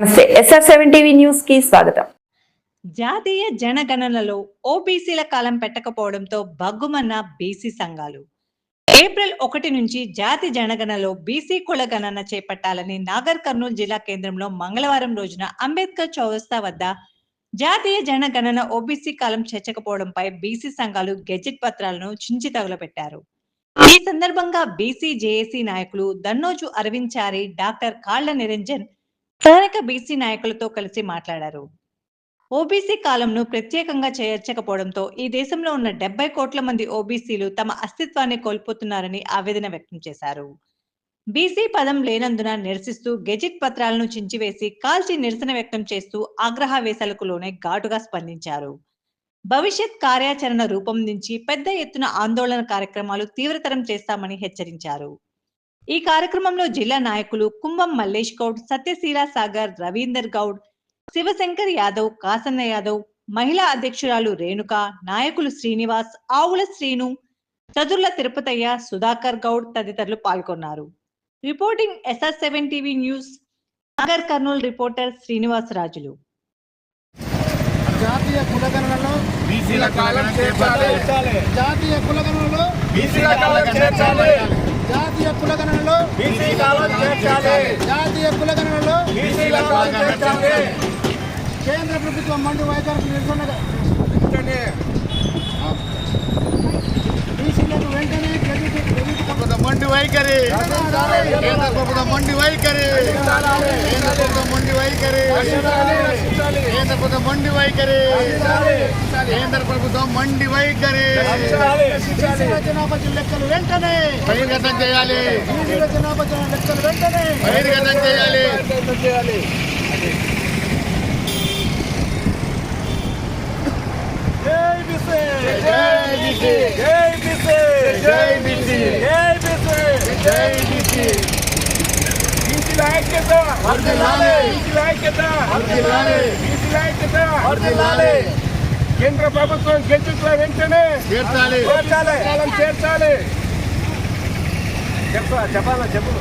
నమస్తే. SR seven TV న్యూస్కి స్వాగతం. జాతీయ జనగణనలో ఓబీసీల కాలం పెట్టకపోవడంతో బగ్గుమన్న బీసీ సంఘాలు. ఏప్రిల్ ఒకటి నుంచి జాతి జనగణనలో బీసీ కుల గణన చేపట్టాలని నాగర్ కర్నూలు జిల్లా కేంద్రంలో మంగళవారం రోజున అంబేద్కర్ చౌరస్తా వద్ద జాతీయ జనగణన ఓబీసీ కాలం చేర్చకపోవడంపై బీసీ సంఘాలు గెజెట్ పత్రాలను చించి తగులబెట్టారు. ఈ సందర్భంగా బీసీ జేఏసీ నాయకులు దన్నోజు అరవింద్ చారి డాక్టర్ కాళ్ళ నిరంజన్ స్థానిక బీసీ నాయకులతో కలిసి మాట్లాడారు. ఓబీసీ కాలంను ప్రత్యేకంగా చేర్చకపోవడంతో ఈ దేశంలో ఉన్న డెబ్బై కోట్ల మంది ఓబీసీలు తమ అస్తిత్వాన్ని కోల్పోతున్నారని ఆవేదన వ్యక్తం చేశారు. బీసీ పదం లేనందున నిరసిస్తూ గెజిట్ పత్రాలను చించివేసి కాల్చి నిరసన వ్యక్తం చేస్తూ ఆగ్రహావేశాలకు లోనే ఘాటుగా స్పందించారు. భవిష్యత్ కార్యాచరణ రూపొందించి పెద్ద ఎత్తున ఆందోళన కార్యక్రమాలు తీవ్రతరం చేస్తామని హెచ్చరించారు. ఈ కార్యక్రమంలో జిల్లా నాయకులు కుంభం మల్లేష్ గౌడ్ సత్యశీల సాగర్ రవీందర్ గౌడ్ శివశంకర్ యాదవ్ కాసన్న యాదవ్ మహిళా అధ్యక్షురాలు రేణుక నాయకులు శ్రీనివాస్ ఆవుల శ్రీను చదుర్ల తిరుపతయ్య సుధాకర్ గౌడ్ తదితరులు పాల్గొన్నారు. Reporting SR seven TV news Nagar Kurnool reporter Srinivas రాజులు. జాతీయ కులగణనలో బీసీల కాలం చేర్చాలి. జాతీయ కులగణనలో బీసీల కాలం చేర్చాలి. జాతీయ కులగణనలో బీసీ చేర్చాలి. జాతీయ కులగణనలో కాలం చేర్చాలి. కేంద్ర ప్రభుత్వం మండు వైఖరికి నిరసనగా వెంటనే బీసీలకు వెంటనే క్రెడిట్ క్రెడిట్ ప్రభుత్వ మొండి వైఖరి కేంద్ర ప్రభుత్వ మొండి వైఖరి కేంద్ర ప్రభుత్వ మొండి వైఖరి కేంద్ర ప్రభుత్వ మొండి వైఖరి కేంద్ర ప్రభుత్వం మొండి వైఖరి జనాభా లెక్కలు వెంటనే బహిర్గతం చేయాలి బీసీల జనాభా లెక్కలు వెంటనే బహిర్గతం చేయాలి బీసీ జై బీసీ జై బీసీ జై బీసీ జై బీసీ జై బీసీ బీసీల ఐక్యత వర్ధిల్లాలి. బీసీల ఐక్యత వర్ధిల్లాలి. బీసీల ఐక్యత. వర్ధిల్లాలి. కేంద్ర ప్రభుత్వం గెంటుట్ల వెంటనే చేర్చాలి. చేర్చాలి. చెప్పా చెప్పాలా చెప్పు.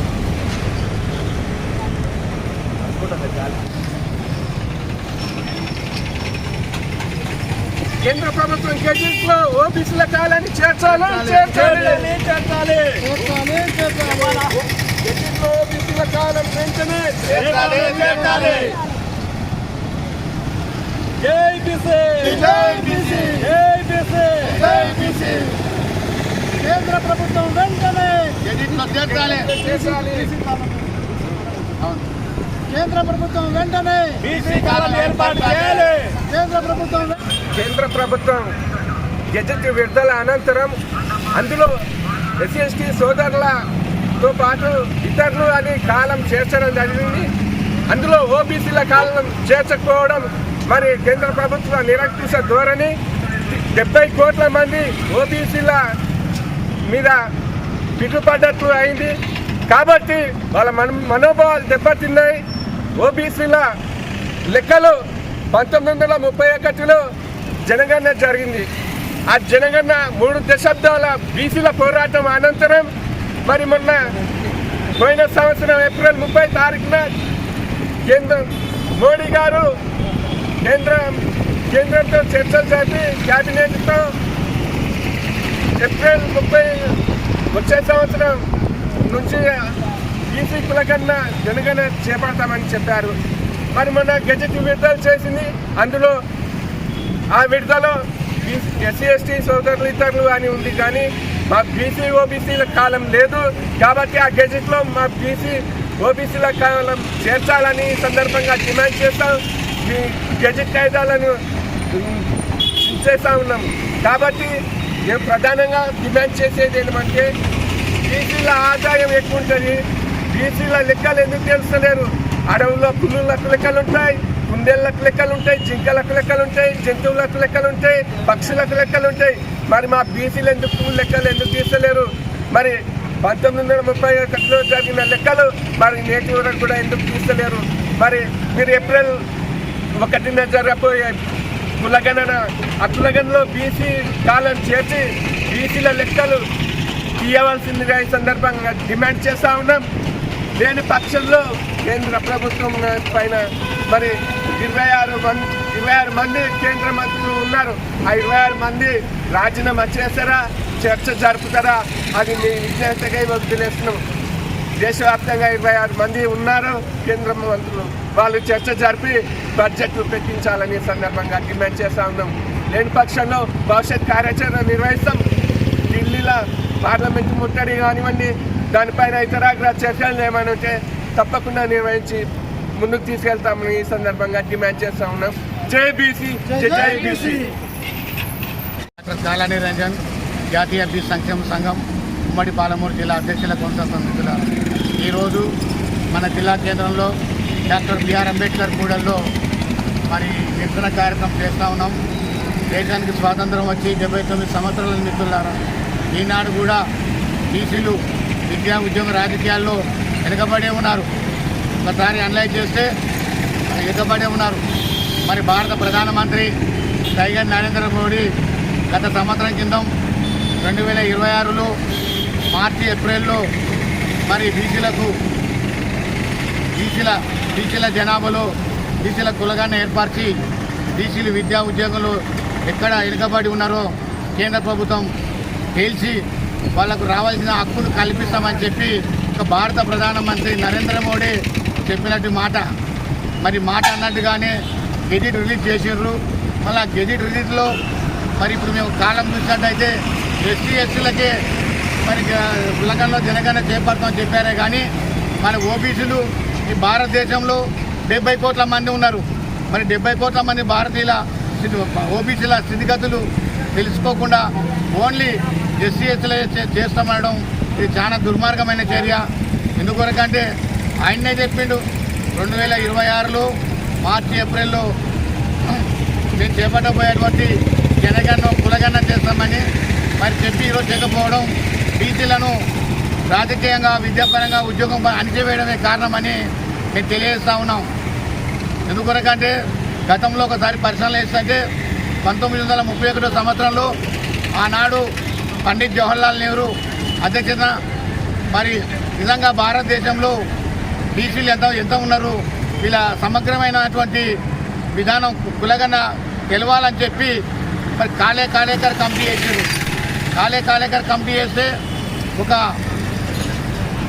కేంద్ర ప్రభుత్వం గెజిట్లో ఓబీసీల కాలాన్ని చేర్చాలి? చేర్చాలి. చేర్చాలి. చేర్చాలి. చేర్చాలి. కాలం చేర్చాలి జై బీసీ జై బీసీ జై బీసీ జై బీసీ కేంద్ర ప్రభుత్వం వెంటనే కేంద్ర ప్రభుత్వం వెంటనే బీసీ కాలం ఏర్పాటు చేయాలి. కేంద్ర ప్రభుత్వం కేంద్ర ప్రభుత్వం గెజెట్ విడుదల అనంతరం అందులో ఎస్సీ ఎస్టీ తో పాటు ఇతరులు అని కాలం చేర్చడం జరిగింది. అందులో ఓబీసీల కాలం చేర్చకపోవడం మరి కేంద్ర ప్రభుత్వ నిరక్షిస ధోరణి. డెబ్బై కోట్ల మంది ఓబీసీల మీద పిట్టుపడ్డట్లు అయింది. కాబట్టి వాళ్ళ మన మనోభావాలు దెబ్బతిన్నాయి. ఓబీసీల లెక్కలు పంతొమ్మిది వందల ముప్పై ఒకటిలో జనగణన జరిగింది. ఆ జనగణన మూడు దశాబ్దాల బీసీల పోరాటం అనంతరం మరి మొన్న పోయిన సంవత్సరం ఏప్రిల్ ముప్పై తారీఖున కేంద్ర మోడీ గారు కేంద్రం కేంద్రంతో చర్చలు జరిపి క్యాబినెట్తో ఏప్రిల్ ముప్పై వచ్చే సంవత్సరం నుంచి బీసీ కన్నా జనగణ చేపడతామని చెప్పారు. మరి మొన్న గెజెట్ విడుదల చేసింది. అందులో ఆ విడుదల ఎస్సీ ఎస్టీ సోదరులు ఇతరులు అని ఉంది కానీ మా బీసీ ఓబీసీల కాలం లేదు కాబట్టి ఆ గెజెట్లో మా బీసీ ఓబీసీల కాలం చేర్చాలని ఈ సందర్భంగా డిమాండ్ చేస్తాం ఈ గెజెట్ కాయిదాలను చేస్తూ ఉన్నాం. కాబట్టి మేము ప్రధానంగా డిమాండ్ చేసేది ఏంటంటే బీసీల ఆదాయం ఎక్కువ ఉంటుంది బీసీల లెక్కలు ఎందుకు తెలుస్తలేరు? అడవుల్లో పుల్లులకు లెక్కలు ఉంటాయి కుందేళ్ళకు లెక్కలు ఉంటాయి జింకలకు లెక్కలు ఉంటాయి జంతువులకు లెక్కలు ఉంటాయి పక్షులకు లెక్కలు ఉంటాయి మరి మా బీసీలు ఎందుకు లెక్కలు ఎందుకు తీస్తలేరు? మరి పంతొమ్మిది వందల ముప్పై ఒకటిలో జరిగిన లెక్కలు మరి నేటి వరకు కూడా ఎందుకు తీస్తలేరు? మరి మీరు ఏప్రిల్ ఒకటిన జరగబోయే కులగణన ఆ కులగణలో బీసీ కాలం చేర్చి బీసీల లెక్కలు తీయవలసిందిగా ఈ సందర్భంగా డిమాండ్ చేస్తా ఉన్నాం. లేని పక్షంలో కేంద్ర ప్రభుత్వం పైన మరి ఇరవై ఆరు మంది ఇరవై ఆరు మంది కేంద్ర మంత్రులు ఉన్నారు. ఆ ఇరవై ఆరు మంది రాజీనామా చేస్తారా చర్చ జరుపుతారా? అది మీ విజ్ఞతగా వదిలేస్తున్నాం దేశవ్యాప్తంగా ఇరవై ఆరు మంది ఉన్నారు కేంద్ర మంత్రులు. వాళ్ళు చర్చ జరిపి బడ్జెట్ పెట్టించాలని సందర్భంగా డిమాండ్ చేస్తా ఉన్నాం. లేని పక్షంలో భవిష్యత్ కార్యాచరణ నిర్వహిస్తాం. ఢిల్లీలో పార్లమెంట్ ముట్టడి కానివ్వండి దానిపైన ఇతరాగ్ర చర్చలు ఏమైనా ఉంటే తప్పకుండా నిర్వహించి ముందుకు తీసుకెళ్తామని ఈ సందర్భంగా డిమాండ్ చేస్తా ఉన్నాం. జై బీసీ జై బీసీ. డాక్టర్ కాలాని రంజన్ జాతీయ బీ సంక్షేమ సంఘం ఉమ్మడి పాలమూరు జిల్లా అధ్యక్షుల కొంత సమితుల ఈరోజు మన జిల్లా కేంద్రంలో డాక్టర్ బిఆర్ అంబేద్కర్ కూడల్లో మరి నిరసన కార్యక్రమం చేస్తూ ఉన్నాం. దేశానికి స్వాతంత్రం వచ్చి డెబ్బై తొమ్మిది సంవత్సరాల మిత్రులారా ఈనాడు కూడా బీసీలు విద్యా ఉద్యోగ రాజకీయాల్లో వెనుకబడే ఉన్నారు. ఒకసారి అనలైజ్ చేస్తే వెనుకబడే ఉన్నారు. మరి భారత ప్రధానమంత్రి టైగర్ నరేంద్ర మోడీ గత సంవత్సరం కింద రెండు వేల ఇరవై ఆరులో మార్చి ఏప్రిల్లో మరి బీసీలకు బీసీల బీసీల జనాభాలో బీసీల కులగాన్ని ఏర్పరిచి బీసీలు విద్యా ఉద్యోగులు ఎక్కడ వెనుకబడి ఉన్నారో కేంద్ర ప్రభుత్వం తేల్చి వాళ్ళకు రావాల్సిన హక్కులు కల్పిస్తామని చెప్పి భారత ప్రధానమంత్రి నరేంద్ర మోడీ చెప్పినట్టు మాట. మరి మాట అన్నట్టుగానే గెజిట్ రిలీజ్ చేసిర్రు మళ్ళీ గెజిట్ రిలీజ్లో మరి ఇప్పుడు మేము కాలం చూసినట్టయితే ఎస్సీ ఎస్సీలకే మరి కులగంలో జనగణ చేపడతామని చెప్పారే కానీ మన ఓబీసీలు ఈ భారతదేశంలో డెబ్బై కోట్ల మంది ఉన్నారు. మరి డెబ్బై కోట్ల మంది భారతీయుల ఓబీసీల స్థితిగతులు తెలుసుకోకుండా ఓన్లీ ఎస్సీ ఎస్సీలే చేస్తామనడం ఇది చాలా దుర్మార్గమైన చర్య. ఎందుకొరకంటే ఆయన్నే చెప్పిండు. రెండు వేల ఇరవై ఆరులో మార్చి ఏప్రిల్లో మేము చేపట్టబోయేటువంటి జనగణం కులగణన చేస్తామని మరి చెప్పి ఈరోజు చేయకపోవడం బీసీలను రాజకీయంగా విద్యాపరంగా ఉద్యోగం అణిచివేయడమే కారణమని మేము తెలియజేస్తా ఉన్నాం. ఎందుకొరకంటే గతంలో ఒకసారి పరిశ్రమలు వేస్తుంటే పంతొమ్మిది వందల ముప్పై ఒకటో సంవత్సరంలో ఆనాడు పండిత్ జవహర్లాల్ నెహ్రూ అధ్యక్షత మరి నిజంగా భారతదేశంలో బీసీలు ఎంత ఎంత ఉన్నారు? వీళ్ళ సమగ్రమైనటువంటి విధానం కులగన గెలవాలని చెప్పి మరి కాలే కాలేకర్ కమిటీ వేసారు కాలే కాలేకర్ కమిటీ వేస్తే ఒక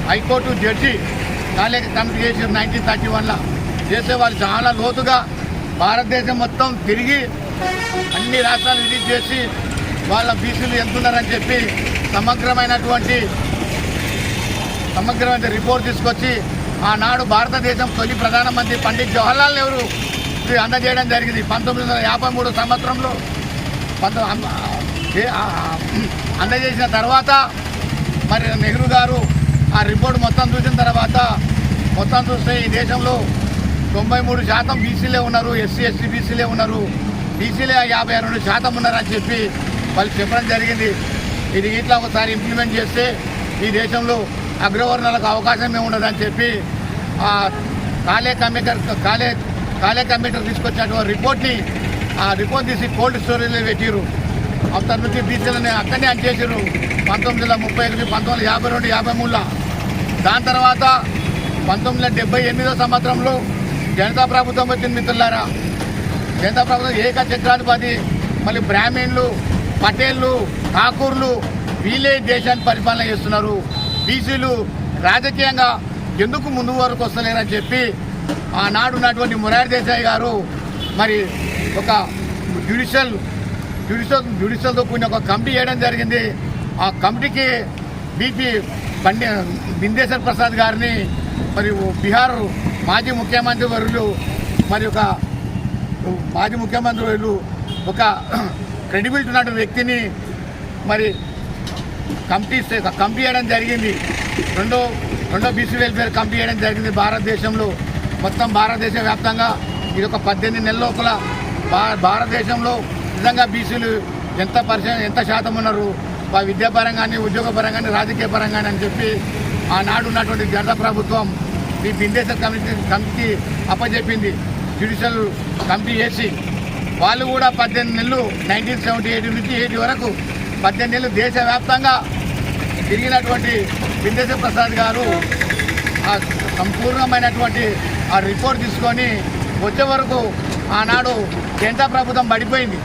హైకోర్టు జడ్జి కాలే కమిటీ చేసారు నైన్టీన్ థర్టీ వన్లో చేసే వాళ్ళు చాలా లోతుగా భారతదేశం మొత్తం తిరిగి అన్ని రాష్ట్రాలు విజిట్ చేసి వాళ్ళ బీసీలు ఎంతున్నారని చెప్పి సమగ్రమైనటువంటి సమగ్రమైన రిపోర్ట్ తీసుకొచ్చి ఆనాడు భారతదేశం తొలి ప్రధానమంత్రి పండిత్ జవహర్లాల్ నెహ్రూ ఇది అందజేయడం జరిగింది. పంతొమ్మిది వందల యాభై మూడు సంవత్సరంలో పంతొ అందజేసిన తర్వాత మరి నెహ్రూ గారు ఆ రిపోర్ట్ మొత్తం చూసిన తర్వాత మొత్తం చూస్తే ఈ దేశంలో తొంభై మూడు శాతం బీసీలే ఉన్నారు ఎస్సీ ఎస్సీ బీసీలే ఉన్నారు. బీసీలే యాభై రెండు శాతం ఉన్నారని చెప్పి వాళ్ళు చెప్పడం జరిగింది. ఇది ఇట్లా ఒకసారి ఇంప్లిమెంట్ చేస్తే ఈ దేశంలో అగ్రవర్ణాలకు అవకాశమే ఉండదని చెప్పి కాలే కమిటర్ కాలే కాలే కమిటర్ తీసుకొచ్చినటువంటి రిపోర్ట్ని ఆ రిపోర్ట్ తీసి కోల్డ్ స్టోరేజ్లో పెట్టిరు అతని నుంచి బీసీలని అక్కడనే అంచేసారు పంతొమ్మిది వందల ముప్పై ఒకటి పంతొమ్మిది వందల యాభై రెండు యాభై మూడులో దాని తర్వాత పంతొమ్మిది వందల డెబ్బై ఎనిమిదో సంవత్సరంలో జనతా ప్రభుత్వం వచ్చిన మిత్రులారా. జనతా ప్రభుత్వం ఏక చక్రాధిపతి మళ్ళీ బ్రాహ్మణులు పటేళ్ళు ఠాకూర్లు వీళ్ళే దేశాన్ని పరిపాలన చేస్తున్నారు. బీసీలు రాజకీయంగా ఎందుకు ముందు వరకు వస్తలేరని చెప్పి ఆనాడు ఉన్నటువంటి మురారి దేశాయ్ గారు మరి ఒక జ్యుడిషియల్ జ్యుడిషియల్ జ్యుడిషియల్తో కూడిన ఒక కమిటీ చేయడం జరిగింది. ఆ కమిటీకి బీపీ పండి బిందేశ్వర్ ప్రసాద్ గారిని మరి బీహార్ మాజీ ముఖ్యమంత్రి వర్యులు మరి ఒక మాజీ ముఖ్యమంత్రి వర్యులు ఒక క్రెడిబిలిటీ ఉన్నటువంటి వ్యక్తిని మరి కమిటీ కమిటీ చేయడం జరిగింది. రెండో రెండో బీసీ వెల్ఫేర్ కమిటీ చేయడం జరిగింది భారతదేశంలో. మొత్తం భారతదేశ వ్యాప్తంగా ఇది ఒక పద్దెనిమిది నెలల లోపల భారతదేశంలో నిజంగా బీసీలు ఎంత పర్సెంట్ ఎంత శాతం ఉన్నారు? వా విద్యాపరంగాని ఉద్యోగపరంగాని రాజకీయ పరంగాని అని చెప్పి ఆనాడు ఉన్నటువంటి జనతా ప్రభుత్వం ఈ బిందేశ్వర్ కమిటీ కమిటీ అప్పచెప్పింది జ్యుడిషియల్ కమిటీ చేసి వాళ్ళు కూడా పద్దెనిమిది నెలలు నైన్టీన్ సెవెంటీ ఎయిట్ నుంచి ఎయిటీ వరకు పద్దెనిమిది ఏళ్ళు దేశవ్యాప్తంగా తిరిగినటువంటి బిందేశ్వర ప్రసాద్ గారు ఆ సంపూర్ణమైనటువంటి ఆ రిపోర్ట్ తీసుకొని వచ్చే వరకు ఆనాడు కేంద్ర ప్రభుత్వం పడిపోయింది.